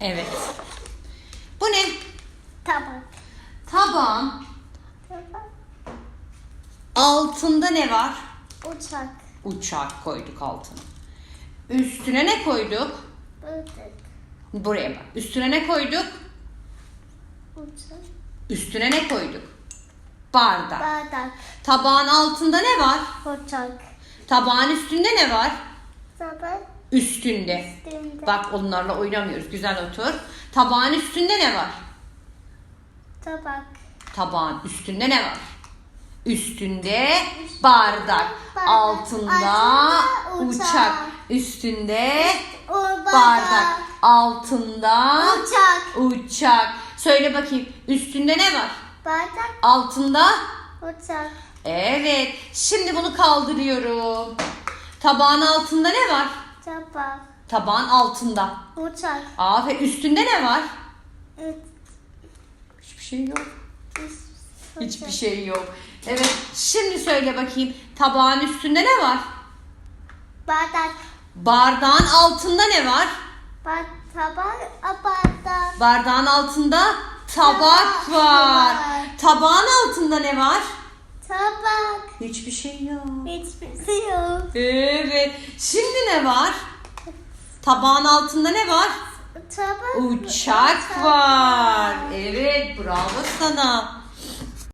Evet. Bu ne? Tabak. Tabağın altında ne var? Uçak. Uçak koyduk altına. Üstüne ne koyduk? Böcek. Buraya bak. Üstüne ne koyduk? Uçak. Üstüne ne koyduk? Bardak. Bardak. Tabağın altında ne var? Uçak. Tabağın üstünde ne var? Tabak. Üstünde. Üstünde. Bak onlarla oynamıyoruz. Güzel otur. Tabağın üstünde ne var? Tabak. Tabağın üstünde ne var? Üstünde bardak. Altında Altında uçak. uçak. Üstünde O bardak. bardak. Altında Uçak. uçak. Söyle bakayım. Üstünde ne var? Bardak. Altında Uçak. Evet. Şimdi bunu kaldırıyorum. Tabağın altında ne var? Tabak. Tabağın altında. Uçak. Aferin. Üstünde ne var? Hiçbir şey yok. Üç. Hiçbir şey yok. Evet. Şimdi söyle bakayım. Tabağın üstünde ne var? Bardak. Bardağın altında ne var? Bar tabak. Bardak. Bardağın altında tabak Tabak var. var. Tabağın altında ne var? Tabak. Hiçbir şey yok. Hiçbir şey yok. Evet. Şimdi ne var? Tabağın altında ne var? Tabak. Uçak var. Evet, bravo sana.